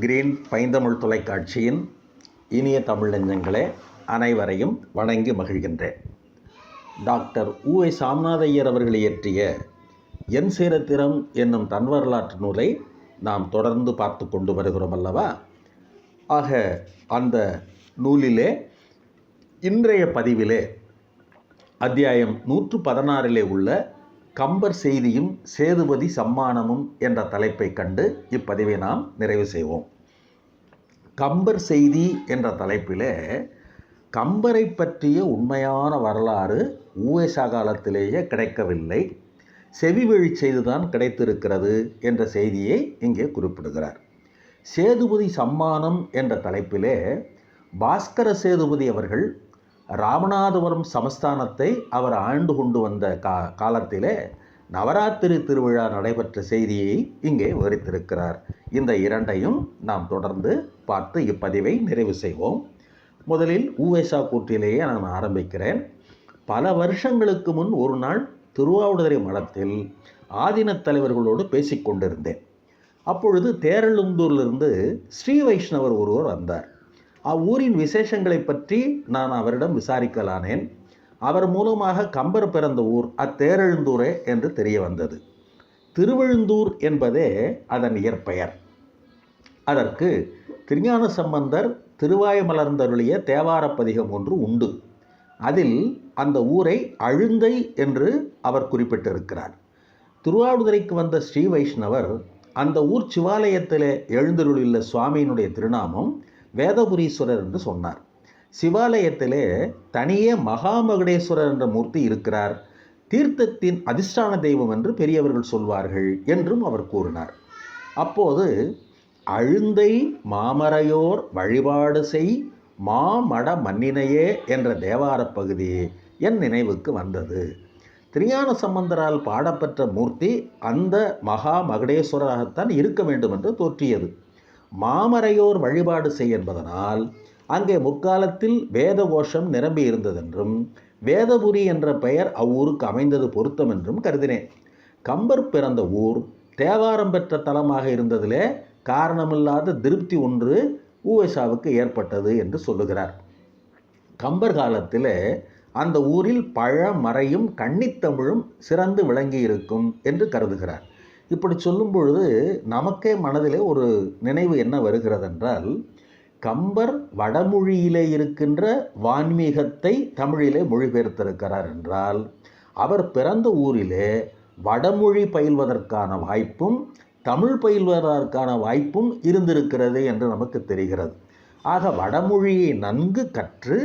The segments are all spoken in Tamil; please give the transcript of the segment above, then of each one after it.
கிரீன் பைந்தமிழ் தொலைக்காட்சியின் இனிய தமிழ் நெஞ்சங்களே அனைவரையும் வணங்கி மகிழ்கின்றேன். டாக்டர் ஊவை சாமிநாதையர் அவர்கள் இயற்றிய என் சீரத்திரம் என்னும் தன் வரலாற்று நூலை நாம் தொடர்ந்து பார்த்து கொண்டு வருகிறோம் அல்லவா? ஆக அந்த நூலிலே இன்றைய பதிவிலே அத்தியாயம் நூற்று பதினாறிலே உள்ள கம்பர் செய்தியும் சேதுபதி சம்மானமும் என்ற தலைப்பை கண்டு இப்பதிவை நாம் நிறைவு செய்வோம். கம்பர் செய்தி என்ற தலைப்பிலே கம்பரை பற்றிய உண்மையான வரலாறு ஊவேசா காலத்திலேயே கிடைக்கவில்லை. செவிவழி செய்துதான் கிடைத்திருக்கிறது என்ற செய்தியை இங்கே குறிப்பிடுகிறார். சேதுபதி சம்மானம் என்ற தலைப்பிலே பாஸ்கர சேதுபதி அவர்கள் ராமநாதபுரம் சமஸ்தானத்தை அவர் ஆண்டு கொண்டு வந்த கா காலத்திலே நவராத்திரி திருவிழா நடைபெற்ற செய்தியை இங்கே விவரித்திருக்கிறார். இந்த இரண்டையும் நாம் தொடர்ந்து பார்த்து இப்பதிவை நிறைவு செய்வோம். முதலில் ஊவேசா கூற்றிலேயே நான் ஆரம்பிக்கிறேன். பல வருஷங்களுக்கு முன் ஒரு நாள் திருவாவடுதுறை மடத்தில் ஆதீனத் தலைவர்களோடு பேசிக்கொண்டிருந்தேன். அப்பொழுது தேரழுந்தூரிலிருந்து ஸ்ரீ வைஷ்ணவர் ஒருவர் வந்தார். அவ்வூரின் விசேஷங்களை பற்றி நான் அவரிடம் விசாரிக்கலானேன். அவர் மூலமாக கம்பர் பிறந்த ஊர் அத்தேரெழுந்தூரே என்று தெரிய வந்தது. திருவெழுந்தூர் என்பதே அதன் இயற்பெயர். அதற்கு திருஞான சம்பந்தர் திருவாய மலர்ந்தருளிய பதிகம் ஒன்று உண்டு. அதில் அந்த ஊரை அழுந்தை என்று அவர் குறிப்பிட்டிருக்கிறார். திருவாவடுதுறைக்கு வந்த ஸ்ரீ வைஷ்ணவர் அந்த ஊர் சிவாலயத்தில் எழுந்தருளியுள்ள சுவாமியினுடைய திருநாமம் வேதபுரீஸ்வரர் என்று சொன்னார். சிவாலயத்திலே தனியே மகாமகுடேஸ்வரர் என்ற மூர்த்தி இருக்கிறார். தீர்த்தத்தின் அதிர்ஷ்டான தெய்வம் என்று பெரியவர்கள் சொல்வார்கள் என்றும் அவர் கூறினார். அப்போது அழுந்தை மாமரையோர் வழிபாடு செய் மாமட மன்னினையே என்ற தேவாரப் பகுதி என் நினைவுக்கு வந்தது. திரியான சம்பந்தரால் பாடப்பெற்ற மூர்த்தி அந்த மகா மகுடேஸ்வரராகத்தான் இருக்க வேண்டும் என்று தோற்றியது. மாமரையோர் வழிபாடு செய் என்பதனால் அங்கே முற்காலத்தில் வேத கோஷம் நிரம்பி இருந்ததென்றும் வேதபுரி என்ற பெயர் அவ்வூருக்கு அமைந்தது பொருத்தம் என்றும் கருதினேன். கம்பர் பிறந்த ஊர் தேவாரம் பெற்ற தலமாக இருந்ததிலே காரணமில்லாத திருப்தி ஒன்று ஊவேசாவுக்கு ஏற்பட்டது என்று சொல்லுகிறார். கம்பர் காலத்தில் அந்த ஊரில் பழ மறையும் கன்னித்தமிழும் சிறந்து விளங்கி இருக்கும் என்று கருதுகிறார். இப்படி சொல்லும் பொழுது நமக்கே மனதிலே ஒரு நினைவு என்ன வருகிறது என்றால் கம்பர் வடமொழியிலே இருக்கின்ற வான்மீகத்தை தமிழிலே மொழிபெயர்த்திருக்கிறார் என்றால் அவர் பிறந்த ஊரிலே வடமொழி பயில்வதற்கான வாய்ப்பும் தமிழ் பயில்வதற்கான வாய்ப்பும் இருந்திருக்கிறது என்று நமக்கு தெரிகிறது. ஆக வடமொழியை நன்கு கற்று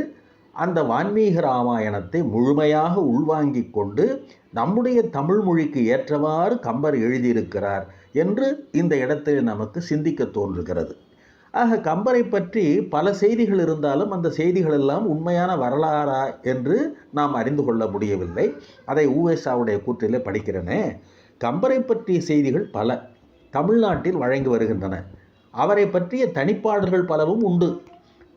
அந்த வான்மீக ராமாயணத்தை முழுமையாக உள்வாங்கிக் கொண்டு நம்முடைய தமிழ் மொழிக்கு ஏற்றவாறு கம்பர் எழுதியிருக்கிறார் என்று இந்த இடத்தில் நமக்கு சிந்திக்க தோன்றுகிறது. ஆக கம்பரை பற்றி பல செய்திகள் இருந்தாலும் அந்த செய்திகள் எல்லாம் உண்மையான வரலாறா என்று நாம் அறிந்து கொள்ள முடியவில்லை. அதை ஊவேசாவுடைய கூற்றிலே படிக்கிறேனே. கம்பரை பற்றிய செய்திகள் பல. தமிழ்நாட்டில் வழங்கி வருகின்றன. அவரை பற்றிய தனிப்பாடல்கள் பலவும் உண்டு.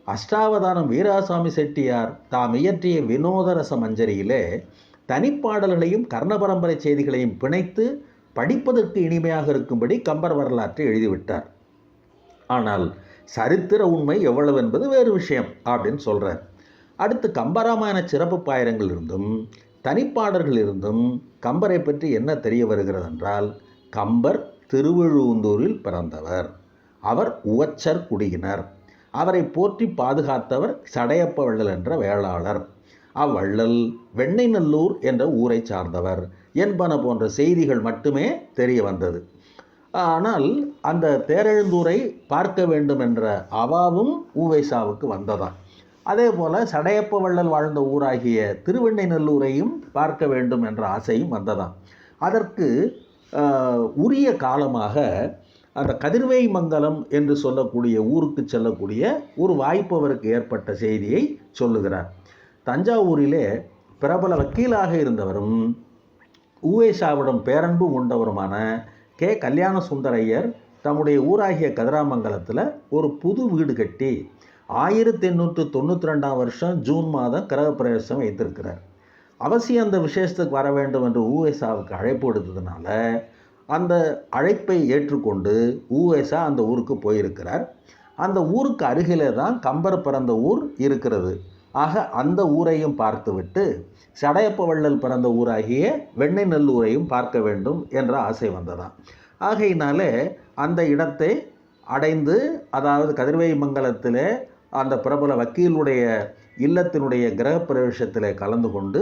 அஷ்டாவதானம் வீராசாமி செட்டியார் தாம் இயற்றிய வினோதரச மஞ்சரியிலே தனிப்பாடல்களையும் கர்ணபரம்பரை செய்திகளையும் பிணைத்து படிப்பதற்கு இனிமையாக இருக்கும்படி கம்பர் வரலாற்றை எழுதிவிட்டார். ஆனால் சரித்திர உண்மை எவ்வளவு என்பது வேறு விஷயம் அப்படின்னு சொல்கிறார் அடுத்து கம்பராமாயண சிறப்பு பாயிரங்கள் இருந்தும் தனிப்பாடல்கள் இருந்தும் கம்பரை பற்றி என்ன தெரிய வருகிறது என்றால் கம்பர் திருவழுந்தூரில் பிறந்தவர். அவர் உவச்சர் குடியினர். அவரை போற்றி பாதுகாத்தவர் சடையப்ப வள்ளல் என்ற வேளாளர். அவ்வள்ளல் வெண்ணெய்நல்லூர் என்ற ஊரை சார்ந்தவர் என்பன போன்ற செய்திகள் மட்டுமே தெரிய வந்தது. ஆனால் அந்த தேரெழுந்தூரை பார்க்க வேண்டும் என்ற அவாவும் ஊவேசாவுக்கு வந்ததான் அதே போல் சடையப்ப வள்ளல் வாழ்ந்த ஊராகிய திருவெண்ணைநல்லூரையும் பார்க்க வேண்டும் என்ற ஆசையும் வந்ததாம். அதற்கு உரிய காலமாக அந்த கதிர்வேய் மங்கலம் என்று சொல்லக்கூடிய ஊருக்கு செல்லக்கூடிய ஒரு வாய்ப்பு அவருக்கு ஏற்பட்ட செய்தியை சொல்லுகிறார். தஞ்சாவூரிலே பிரபல வக்கீலாக இருந்தவரும் ஊவேசாவிடம் பேரன்பு கொண்டவருமான கே. கல்யாண சுந்தரையர் தம்முடைய ஊராகிய கதிராமங்கலத்தில் ஒரு புது வீடு கட்டி ஆயிரத்தி எண்ணூற்று தொண்ணூற்றி ரெண்டாம் வருஷம் ஜூன் மாதம் கிரகப்பிரவேசம் வைத்திருக்கிறார். அவசியம் அந்த விசேஷத்துக்கு வர வேண்டும் என்று ஊவேசாவுக்கு அழைப்பு எடுத்ததுனால அந்த அழைப்பை ஏற்றுக்கொண்டு ஊவேசா அந்த ஊருக்கு போயிருக்கிறார். அந்த ஊருக்கு அருகிலே தான் கம்பர் பிறந்த ஊர் இருக்கிறது. ஆக அந்த ஊரையும் பார்த்துவிட்டு சடையப்ப வள்ளல் பிறந்த ஊராகிய வெண்ணெய் நல்லூரையும் பார்க்க வேண்டும் என்ற ஆசை வந்ததாம். ஆகையினாலே அந்த இடத்தை அடைந்து அதாவது கதிர்வை மங்கலத்திலே அந்த பிரபல வக்கீலுடைய இல்லத்தினுடைய கிரகப்பிரவேசத்திலே கலந்து கொண்டு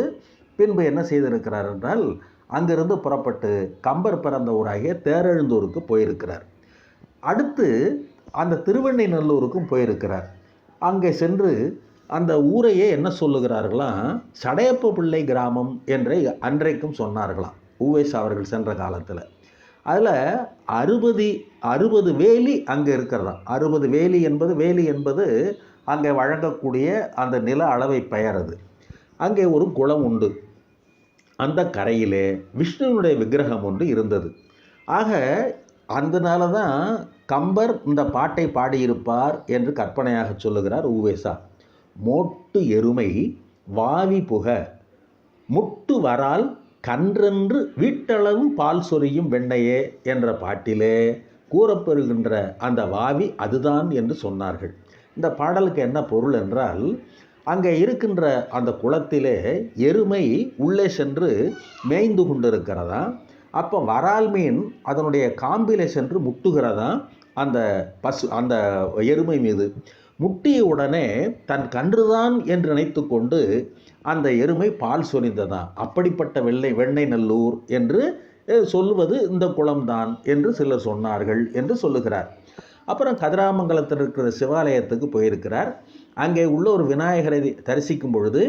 பின்பு என்ன செய்திருக்கிறார் என்றால் அங்கிருந்து புறப்பட்டு கம்பர் பிறந்த ஊராகிய தேரெழுந்தூருக்கு போயிருக்கிறார். அடுத்து அந்த திருவெண்ணைநல்லூருக்கும் போயிருக்கிறார். அங்கே சென்று அந்த ஊரையே என்ன சொல்லுகிறார்களாம் சடையப்ப பிள்ளை கிராமம் என்றே அன்றைக்கும் சொன்னார்களாம். ஊவேஸ் அவர்கள் சென்ற காலத்தில். அதில் அறுபது அறுபது வேலி அங்கே இருக்கிறதா அறுபது வேலி என்பது வேலி என்பது அங்கே வழங்கக்கூடிய அந்த நில அளவை பெயர் அது. அங்கே ஒரு குளம் உண்டு. அந்த கரையிலே விஷ்ணுவினுடைய விக்கிரகம் ஒன்று இருந்தது. ஆக அதனால தான் கம்பர் இந்த பாட்டை பாடியிருப்பார் என்று கற்பனையாக சொல்லுகிறார் ஊவேசா மோட்டு எருமை வாவி புக. முட்டு வரால் கன்றென்று வீட்டளவு பால் சொரியும் வெண்ணையே என்ற பாட்டிலே கூறப்பெறுகின்ற அந்த வாவி அதுதான் என்று சொன்னார்கள். இந்த பாடலுக்கு என்ன பொருள் என்றால் அங்கே இருக்கின்ற அந்த குளத்திலே எருமை உள்ளே சென்று மேய்ந்து கொண்டிருக்கிறதா? அப்போ வரால் மீன் அதனுடைய காம்பிலே சென்று முட்டுகிறதா? அந்த பசு அந்த எருமை மீது முட்டிய உடனே தன் கன்றுதான் என்று நினைத்து கொண்டு அந்த எருமை பால் சொரிந்ததா? அப்படிப்பட்ட வெள்ளை வெண்ணெய் நல்லூர் என்று சொல்லுவது இந்த குளம்தான் என்று சிலர் சொன்னார்கள் என்று சொல்லுகிறார். அப்புறம் கதிராமங்கலத்தில் இருக்கிற சிவாலயத்துக்கு போயிருக்கிறார். அங்கே உள்ள ஒரு விநாயகரை தரிசிக்கும் பொழுது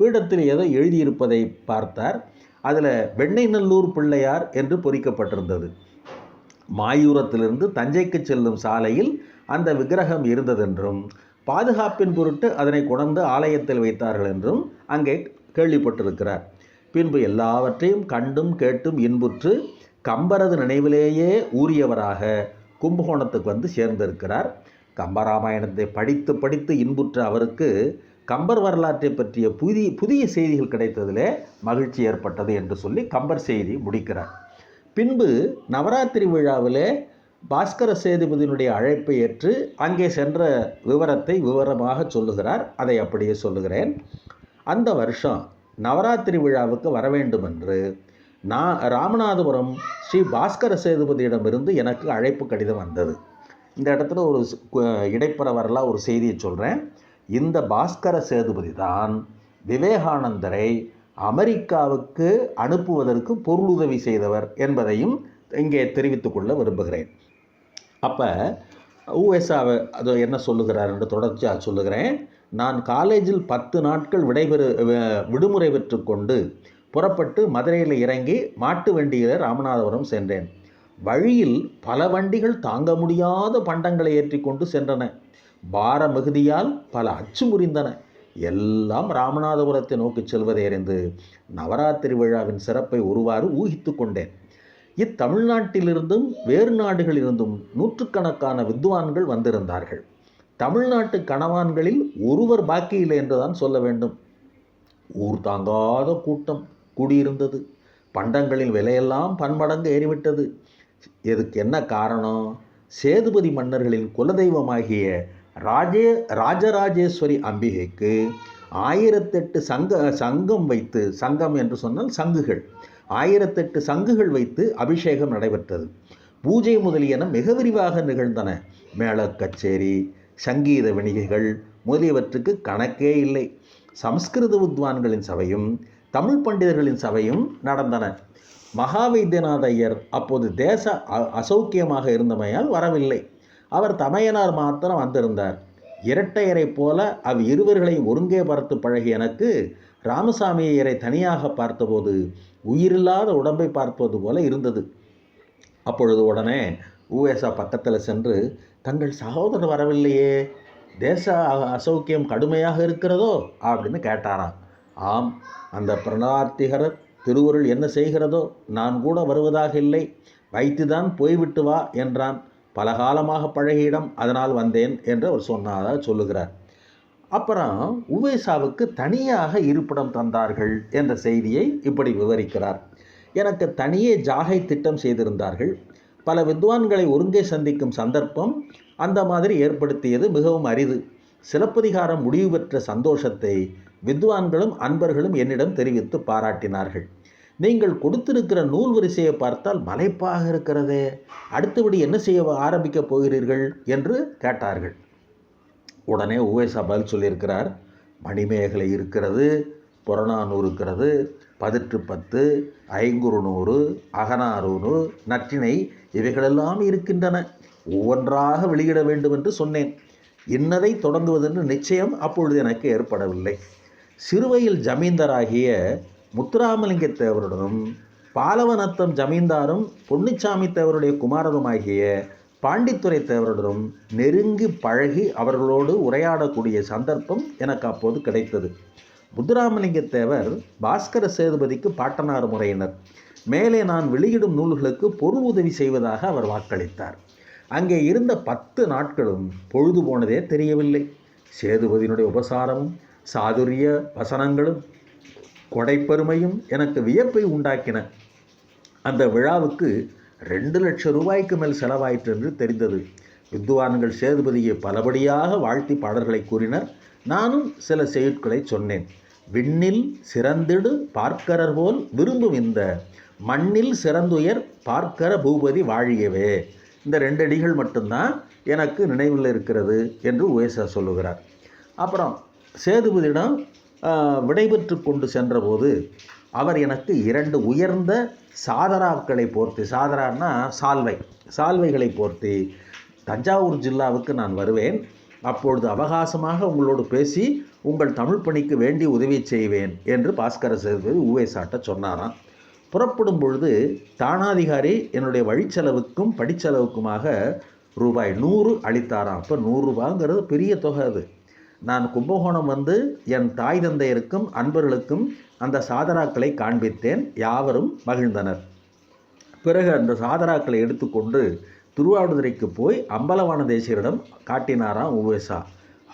பீடத்தில் ஏதோ எழுதியிருப்பதை பார்த்தார். அதில் வெண்ணெய் நல்லூர் பிள்ளையார் என்று பொறிக்கப்பட்டிருந்தது. மாயூரத்திலிருந்து தஞ்சைக்கு செல்லும் சாலையில் அந்த விக்கிரகம் இருந்ததென்றும் பாதுகாப்பின் பொருட்டு அதனை கொணர்ந்து ஆலயத்தில் வைத்தார்கள் என்றும் அங்கே கேள்விப்பட்டிருக்கிறார். பின்பு எல்லாவற்றையும் கண்டும் கேட்டும் இன்புற்று கம்பரது நினைவிலேயே ஊறியவராக கும்பகோணத்துக்கு வந்து சேர்ந்திருக்கிறார். கம்பராமாயணத்தை படித்து படித்து இன்புற்ற அவருக்கு கம்பர் வரலாற்றை பற்றிய புதிய புதிய செய்திகள் கிடைத்ததிலே மகிழ்ச்சி ஏற்பட்டது என்று சொல்லி கம்பர் செய்தி முடிக்கிறார். பின்பு நவராத்திரி விழாவிலே பாஸ்கர சேதுபதியினுடைய அழைப்பை ஏற்று அங்கே சென்ற விவரத்தை விவரமாக சொல்லுகிறார். அதை அப்படியே சொல்லுகிறேன். அந்த வருஷம் நவராத்திரி விழாவுக்கு வர வேண்டும் என்று நான் ராமநாதபுரம் ஸ்ரீ பாஸ்கர சேதுபதியிடமிருந்து எனக்கு அழைப்பு கடிதம் வந்தது. இந்த இடத்துல ஒரு ஸ்- இடைப்பற வரலாறு ஒரு செய்தியை சொல்கிறேன் இந்த பாஸ்கர சேதுபதி தான் விவேகானந்தரை அமெரிக்காவுக்கு அனுப்புவதற்கு பொருளுதவி செய்தவர் என்பதையும் இங்கே தெரிவித்துக் கொள்ள விரும்புகிறேன். அப்போ ஊஎஸ்ஆவை அது என்ன சொல்லுகிறார் என்று தொடர்ச்சியாக சொல்லுகிறேன். நான் காலேஜில் பத்து நாட்கள் விடைபெறு விடுமுறை பெற்றுக்கொண்டு புறப்பட்டு மதுரையில் இறங்கி மாட்டு வண்டியில் ராமநாதபுரம் சென்றேன். வழியில் பல வண்டிகள் தாங்க முடியாத பண்டங்களை ஏற்றிக்கொண்டு சென்றன. பார மிகுதியால் பல அச்சு முறிந்தன. எல்லாம் ராமநாதபுரத்தை நோக்கி செல்வதை அறிந்து நவராத்திரி விழாவின் சிறப்பை ஒருவாறு ஊகித்து கொண்டேன். இத்தமிழ்நாட்டிலிருந்தும் வேறு நாடுகளிலிருந்தும் நூற்றுக்கணக்கான வித்வான்கள் வந்திருந்தார்கள். தமிழ்நாட்டு கணவான்களில் ஒருவர் பாக்கியில்லை என்றுதான் சொல்ல வேண்டும். ஊர் தாங்காத கூட்டம் கூடியிருந்தது. பண்டங்களின் விலையெல்லாம் பன்மடங்கு ஏறிவிட்டது. இதுக்கு என்ன காரணம்? சேதுபதி மன்னர்களின் குலதெய்வமாகிய ராஜே ராஜராஜேஸ்வரி அம்பிகைக்கு ஆயிரத்தெட்டு சங்க சங்கம் வைத்து சங்கம் என்று சொன்னால் சங்குகள். ஆயிரத்தெட்டு சங்குகள் வைத்து அபிஷேகம் நடைபெற்றது. பூஜை முதலியன மிக விரிவாக நிகழ்ந்தன. மேளக் கச்சேரி சங்கீத வணிகைகள் முதலியவற்றுக்கு கணக்கே இல்லை. சமஸ்கிருத வித்வான்களின் சபையும் தமிழ் பண்டிதர்களின் சபையும் நடந்தன. மகாவைத்தியநாத ஐயர் அப்போது தேச அ- அசௌக்கியமாக இருந்தமையால் வரவில்லை. அவர் தமையனார் மாத்திரம் வந்திருந்தார். இரட்டையரைப் போல அவ் இருவர்களை ஒருங்கே பார்த்து பழகிய எனக்கு ராமசாமியரை தனியாக பார்த்தபோது உயிரில்லாத உடம்பை பார்ப்பது போல இருந்தது. அப்பொழுது உடனே ஊஎஸ்ஆ பக்கத்தில் சென்று தங்கள் சகோதரர் வரவில்லையே தேச அசௌக்கியம் கடுமையாக இருக்கிறதோ? அப்படின்னு கேட்டாராம். ஆம் அந்த பிரணார்த்திகரர் திருவருள் என்ன செய்கிறதோ நான் கூட வருவதாக இல்லை. வைத்துதான் போய்விட்டு வா என்றான். பல காலமாக பழகிய இடம் அதனால் வந்தேன் என்று அவர் சொன்னதாக சொல்லுகிறார். அப்புறம் உவேசாவுக்கு தனியாக இருப்பிடம் தந்தார்கள் என்ற செய்தியை இப்படி விவரிக்கிறார். எனக்கு தனியே ஜாகை திட்டம் செய்திருந்தார்கள். பல வித்வான்களை ஒருங்கே சந்திக்கும் சந்தர்ப்பம் அந்த மாதிரி ஏற்படுத்தியது மிகவும் அரிது. சிலப்பதிகாரம் முடிவு பெற்ற சந்தோஷத்தை வித்வான்களும் அன்பர்களும் என்னிடம் தெரிவித்து பாராட்டினார்கள். நீங்கள் கொடுத்திருக்கிற நூல் வரிசையை பார்த்தால் மலைப்பாக இருக்கிறதே. அடுத்தபடி என்ன செய்ய ஆரம்பிக்கப் போகிறீர்கள் என்று கேட்டார்கள். உடனே உவேசா பதில் சொல்லியிருக்கிறார். மணிமேகலை இருக்கிறது புறநானூறு இருக்கிறது பதிற்று பத்து ஐங்குறு நூறு அகநானூறு நற்றினை இவைகளெல்லாம் இருக்கின்றன. ஒவ்வொன்றாக வெளியிட வேண்டும் என்று சொன்னேன். இன்னதை தொடங்குவதென்று நிச்சயம் அப்பொழுது எனக்கு ஏற்படவில்லை. சிறுவையில் ஜமீன்தாராகிய முத்துராமலிங்க தேவருடனும் பாலவனத்தம் ஜமீன்தாரும் பொன்னிச்சாமி தேவருடைய குமாரருமாகிய பாண்டித்துறை தேவருடனும் நெருங்கி பழகி அவர்களோடு உரையாடக்கூடிய சந்தர்ப்பம் எனக்கு அப்போது கிடைத்தது. முத்துராமலிங்க தேவர் பாஸ்கர சேதுபதிக்கு பாட்டனார் முறையினர். மேலே நான் வெளியிடும் நூல்களுக்கு பொருள் உதவி செய்வதாக அவர் வாக்களித்தார். அங்கே இருந்த பத்து நாட்களும் பொழுது போனதே தெரியவில்லை. சேதுபதியினுடைய உபசாரமும் சாதுரிய வசனங்களும் கொடைப்பெருமையும் எனக்கு வியப்பை உண்டாக்கின. அந்த விழாவுக்கு ரெண்டு லட்சம் ரூபாய்க்கு மேல் செலவாயிற்று என்று தெரிந்தது. வித்வான்கள் சேதுபதியை பலபடியாக வாழ்த்தி பாடல்களை கூறினர். நானும் சில செய்யுட்களை சொன்னேன். விண்ணில் சிறந்திடு பார்க்கரர் போல் விரும்பும் இந்த மண்ணில் சிறந்துயர் பார்க்கர பூபதி வாழியவே. இந்த ரெண்டு அடிகள் மட்டும்தான் எனக்கு நினைவில் இருக்கிறது என்று உயசா சொல்லுகிறார். அப்புறம் சேதுபதியிடம் விடைபெற்று கொண்டு சென்றபோது அவர் எனக்கு இரண்டு உயர்ந்த சாதராக்களை போர்த்தி. சாதரான்னா சால்வை. சால்வைகளை போர்த்தி. தஞ்சாவூர் ஜில்லாவுக்கு நான் வருவேன். அப்பொழுது அவகாசமாக உங்களோடு பேசி உங்கள் தமிழ் பணிக்கு வேண்டி உதவி செய்வேன் என்று பாஸ்கர சேதுபதி ஊவேசாட்ட சொன்னாராம். புறப்படும் பொழுது தானாதிகாரி என்னுடைய வழிச்செலவுக்கும் படிச்செலவுக்குமாக ரூபாய் நூறு அளித்தாராம். அப்போ நூறுரூபாங்கிறது பெரிய தொகை அது. நான் கும்பகோணம் வந்து என் தாய் தந்தையருக்கும் அன்பர்களுக்கும் அந்த சாதராக்களை காண்பித்தேன். யாவரும் மகிழ்ந்தனர். பிறகு அந்த சாதராக்களை எடுத்துக்கொண்டு திருவாவடுதுறைக்கு போய் அம்பலவான தேசியரிடம் காட்டினாராம் உவேசா.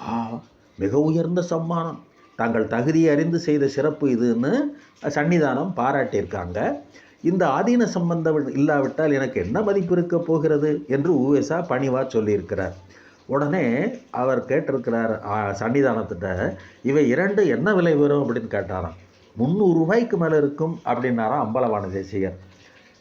ஆ மிக உயர்ந்த சம்மானம். தங்கள் தகுதியை அறிந்து செய்த சிறப்பு இதுன்னு சன்னிதானம் பாராட்டியிருக்காங்க. இந்த ஆதீன சம்பந்தம் இல்லாவிட்டால் எனக்கு என்ன மதிப்பு இருக்க போகிறது? என்று உவேசா பணிவாக சொல்லியிருக்கிறார். உடனே அவர் கேட்டிருக்கிறார் சன்னிதானத்திட்ட இவை இரண்டு என்ன விலை வரும் அப்படின்னு கேட்டாராம். முந்நூறு ரூபாய்க்கு மேலே இருக்கும் அப்படின்னாராம் அம்பலவான தேசியர்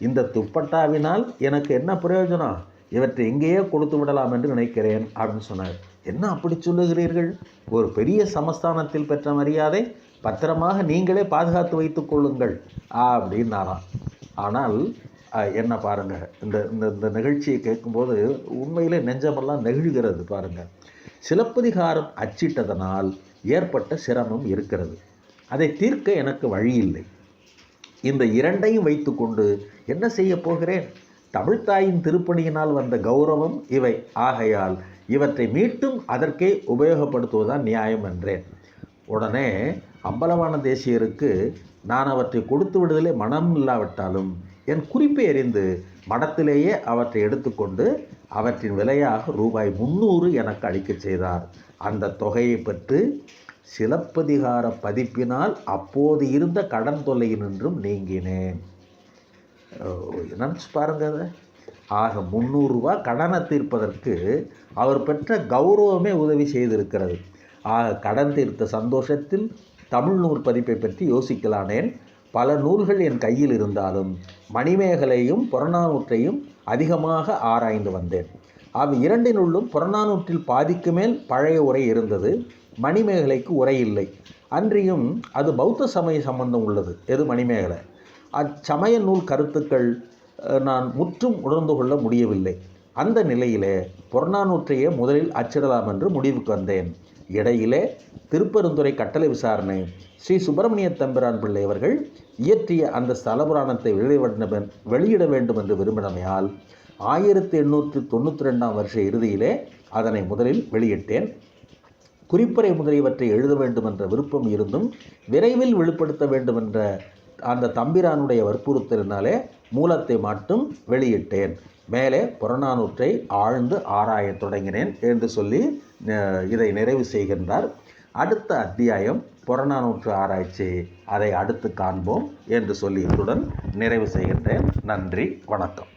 இந்த துப்பட்டாவினால் எனக்கு என்ன பிரயோஜனம்? இவற்றை எங்கேயே கொடுத்து விடலாம் என்று நினைக்கிறேன் அப்படின்னு சொன்னார். என்ன அப்படி சொல்லுகிறீர்கள்? ஒரு பெரிய சமஸ்தானத்தில் பெற்ற மரியாதை பத்திரமாக நீங்களே பாதுகாத்து வைத்துக் கொள்ளுங்கள் அப்படின்னாராம். ஆனால் என்ன பாருங்கள் இந்த இந்த இந்த நிகழ்ச்சியை கேட்கும்போது உண்மையிலே நெஞ்சமெல்லாம் நெகிழ்கிறது பாருங்கள் சிலப்பதிகாரம் அச்சிட்டதனால் ஏற்பட்ட சிரமம் இருக்கிறது. அதை தீர்க்க எனக்கு வழி இல்லை இந்த இரண்டையும் வைத்துக்கொண்டு என்ன செய்ய போகிறேன்? தமிழ்த்தாயின் திருப்பணியினால் வந்த கௌரவம் இவை. ஆகையால் இவற்றை மீட்டும் அதற்கே உபயோகப்படுத்துவதுதான் நியாயம் என்றேன். உடனே அம்பலவான தேசியருக்கு நான் அவற்றை கொடுத்து விடுதலே மனம் இல்லாவிட்டாலும் என் குறிப்பை அறிந்து மடத்திலேயே அவற்றை எடுத்துக்கொண்டு அவற்றின் விலையாக ரூபாய் முந்நூறு எனக்கு அளிக்கச் செய்தார். அந்த தொகையை பெற்று சிலப்பதிகார பதிப்பினால் அப்போது இருந்த கடன் தொல்லையினின்றும் நீங்கினேன். நினச்சி பாருங்க அதை. ஆக முந்நூறுரூவா கடனை தீர்ப்பதற்கு அவர் பெற்ற கௌரவமே உதவி செய்திருக்கிறது. ஆக கடன் தீர்த்த சந்தோஷத்தில் தமிழ் நூல் பதிப்பை பற்றி யோசிக்கலானேன். பல நூல்கள் என் கையில் இருந்தாலும் மணிமேகலையும் புறநானூற்றையும் அதிகமாக ஆராய்ந்து வந்தேன். அவ் இரண்டினுள்ளும் புறநானூற்றில் பாதிக்கு மேல் பழைய உரை இருந்தது. மணிமேகலைக்கு உரை இல்லை. அன்றியும் அது பௌத்த சமய சம்பந்தம் உள்ளது. எது மணிமேகலை? அச்சமய நூல் கருத்துக்கள் நான் முற்றும் உணர்ந்து கொள்ள முடியவில்லை. அந்த நிலையிலே புறநானூற்றையே முதலில் அச்சிடலாம் என்று முடிவுக்கு வந்தேன். இடையிலே திருப்பெருந்துறை கட்டளை விசாரணை. ஸ்ரீ சுப்பிரமணிய தம்பிரான் பிள்ளை அவர்கள் இயற்றிய அந்த ஸ்தலபுராணத்தை வெளியிட வெளியிட வேண்டும் என்று விரும்பினமையால் ஆயிரத்தி எண்ணூற்றி தொண்ணூற்றி ரெண்டாம் வருஷ இறுதியிலே அதனை முதலில் வெளியிட்டேன். குறிப்பறை முதலியவற்றை எழுத வேண்டும் என்ற விருப்பம் இருந்தும் விரைவில் வெளிப்படுத்த வேண்டும் என்ற அந்த தம்பிரானுடைய வற்புறுத்தலினாலே மூலத்தை மட்டும் வெளியிட்டேன். மேலே புறநானூற்றை ஆழ்ந்து ஆராயத் தொடங்கினேன் என்று சொல்லி இதை நிறைவு செய்கின்றார். அடுத்த அத்தியாயம் புறநானூற்று ஆராய்ச்சி. அதை அடுத்து காண்போம் என்று சொல்லி இத்துடன் நிறைவு செய்கின்றேன். நன்றி வணக்கம்.